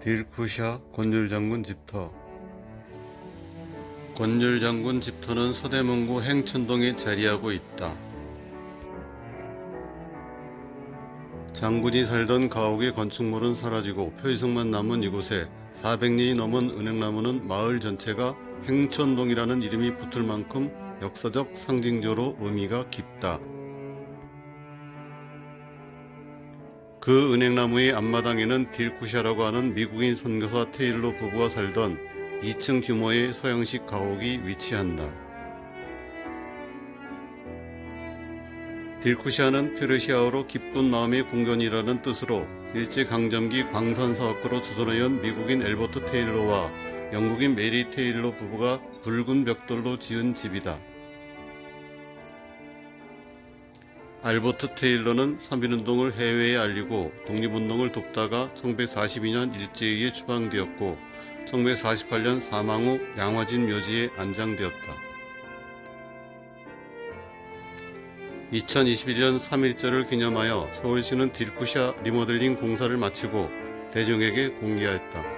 딜쿠샤 권율장군 집터 권율장군 집터는 서대문구 행천동에 자리하고 있다. 장군이 살던 가옥의 건축물은 사라지고 표이성만 남은 이곳에 400년이 넘은 은행나무는 마을 전체가 행천동이라는 이름이 붙을 만큼 역사적 상징적으로 의미가 깊다. 그 은행나무의 앞마당에는 딜쿠샤라고 하는 미국인 선교사 테일러 부부가 살던 2층 규모의 서양식 가옥이 위치한다. 딜쿠샤는 페르시아어로 기쁜 마음의 궁전이라는 뜻으로 일제강점기 광산사업가로 조선에 온 미국인 엘버트 테일러와 영국인 메리 테일러 부부가 붉은 벽돌로 지은 집이다. 알버트 테일러는 3.1운동을 해외에 알리고 독립운동을 돕다가 1942년 일제에 추방되었고 1948년 사망 후 양화진 묘지에 안장되었다. 2021년 3.1절을 기념하여 서울시는 딜쿠샤 리모델링 공사를 마치고 대중에게 공개하였다.